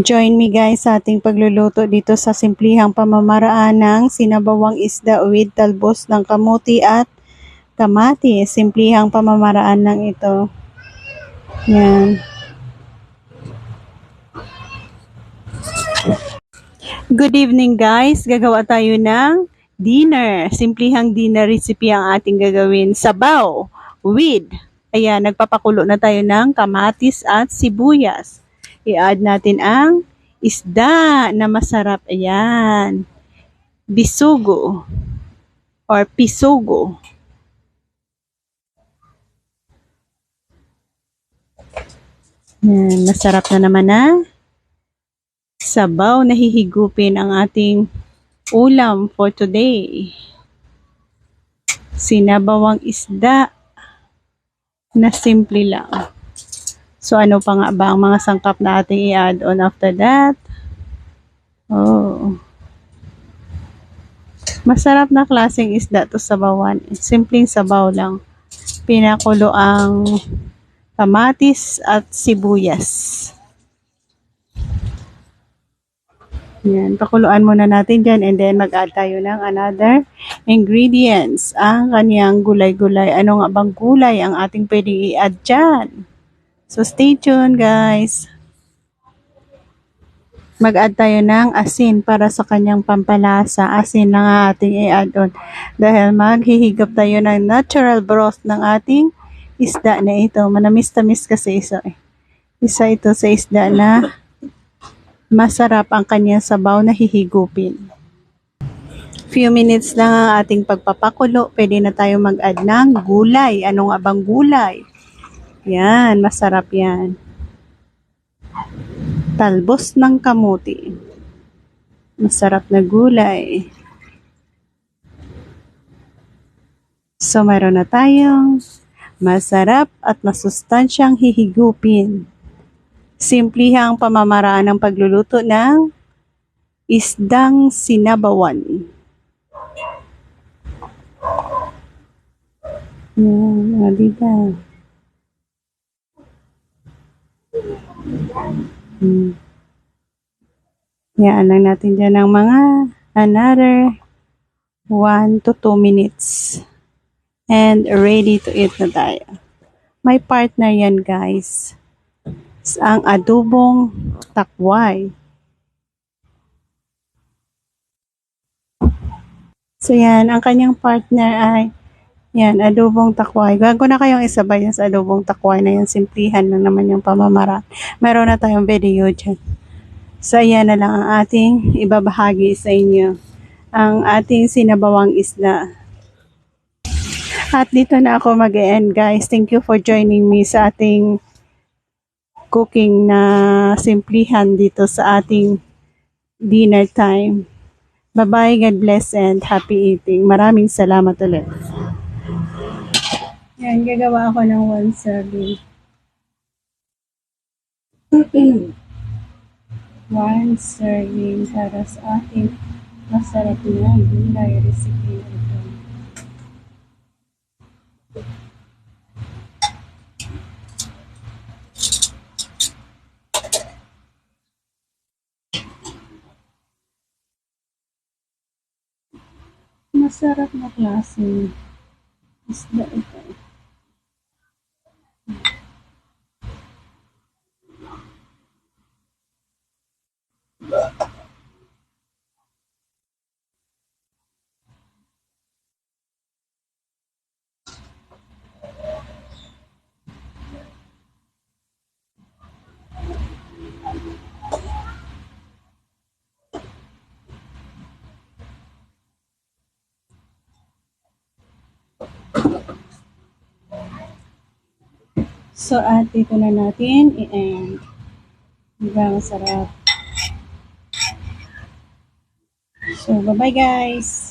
Join me guys sa ating pagluluto dito sa simplihang pamamaraan ng sinabawang isda with talbos ng kamuti at kamati. Simplihang pamamaraan lang ito. Yan. Good evening guys. Gagawa tayo ng dinner. Simplihang dinner recipe ang ating gagawin. Sabaw with. Ayan, nagpapakulo na tayo ng kamatis at sibuyas. I-add natin ang isda na masarap. Ayan. Bisugo or pisugo. Yan, masarap na naman na. Sabaw na hihigupin ang ating ulam for today. Sinabawang isda na simple lang. So, ano pa nga ba ang mga sangkap na ating i-add on after that? Oh. Masarap na klaseng isda to sabawan. Simpleng sabaw lang. Pinakulo ang kamatis at sibuyas. Yan, pakuluan muna natin dyan and then mag-add tayo ng another ingredients. Ang kanyang gulay-gulay. Ano nga bang gulay ang ating pwedeng i-add dyan? So, stay tuned guys. Mag-add tayo ng asin para sa kanyang pampalasa. Asin lang ang ating i-add on. Dahil maghihigop tayo ng natural broth ng ating isda na ito. Manamis-tamis kasi isa eh. Isa ito sa isda na masarap ang kanyang sabaw na hihigupin. Few minutes lang ang ating pagpapakulo. Pwede na tayo mag-add ng gulay. Anong abang gulay? Yan, masarap yan. Talbos ng kamuti. Masarap na gulay. So, meron na tayong masarap at masustansyang hihigupin. Simplihang pamamaraan ng pagluluto ng isdang sinabawan. Yan, ah, diba? Hmm. Yan lang natin dyan ng mga another 1 to 2 minutes. And ready to eat na tayo. May partner yan guys. Ang adobong takway. So yan, ang kanyang partner ay yan, adobong takway. Gago na kayong isabay yan sa adobong takway na yan. Simplihan lang naman yung pamamara. Meron na tayong video dyan. So yan na lang ang ating ibabahagi sa inyo. Ang ating sinabawang isda. At dito na ako mag-end guys. Thank you for joining me sa ating cooking na simplihan dito sa ating dinner time. Bye-bye, God bless and happy eating. Maraming salamat ulit. Yan, gagawa ako ng one serving. one serving para sa ating masarap na gulay recipe na ito. Masarap na klase isda ito. So, at dito na natin i-end. Diba, masarap. So, bye-bye guys!